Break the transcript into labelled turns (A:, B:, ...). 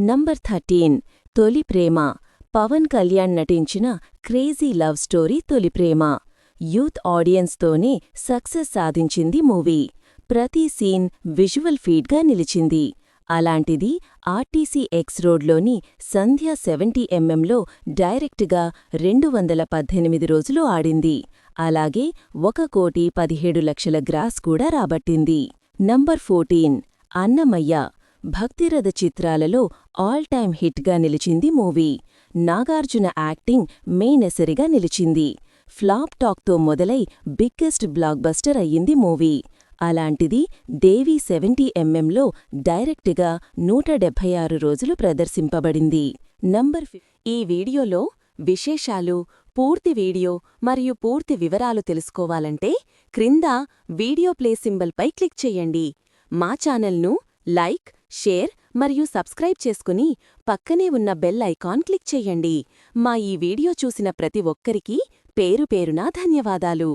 A: Number thirteen తొలి ప్రేమ. పవన్ కళ్యాణ్ నటించిన crazy love story తొలి ప్రేమ. యూత్ ఆడియన్స్తోనే సక్సెస్ సాధించింది మూవీ. ప్రతి సీన్ విజువల్ ఫీడ్గా నిలిచింది. అలాంటిది ఆర్టీసీ ఎక్స్ రోడ్లోని సంధ్య సెవెంటీ ఎంఎంలో డైరెక్ట్గా రెండు వందల పద్దెనిమిది రోజులు ఆడింది. అలాగే ఒక కోటి పదిహేడు లక్షల గ్రాస్ కూడా రాబట్టింది. Number fourteen Annamayya. భక్తిరథ చిత్రాలలో ఆల్ టైమ్ హిట్గా నిలిచింది మూవీ. నాగార్జున యాక్టింగ్ మెయినెసరిగా నిలిచింది. ఫ్లాప్ టాక్తో మొదలై బిగ్గెస్ట్ బ్లాక్బస్టర్ అయ్యింది మూవీ. అలాంటిది దేవి సెవెంటీ ఎంఎంలో డైరెక్ట్గా నూట డెబ్భై ఆరు రోజులు ప్రదర్శింపబడింది. నంబర్ ఈ వీడియోలో విశేషాలు పూర్తి వీడియో మరియు పూర్తి వివరాలు తెలుసుకోవాలంటే క్రింద వీడియో ప్లే సింబల్పై క్లిక్ చేయండి. మా ఛానల్ను లైక్ షేర్ మరియు సబ్స్క్రైబ్ చేసుకుని పక్కనే ఉన్న బెల్ ఐకాన్ క్లిక్ చేయండి. మా ఈ వీడియో చూసిన ప్రతి ఒక్కరికీ పేరు పేరునా ధన్యవాదాలు.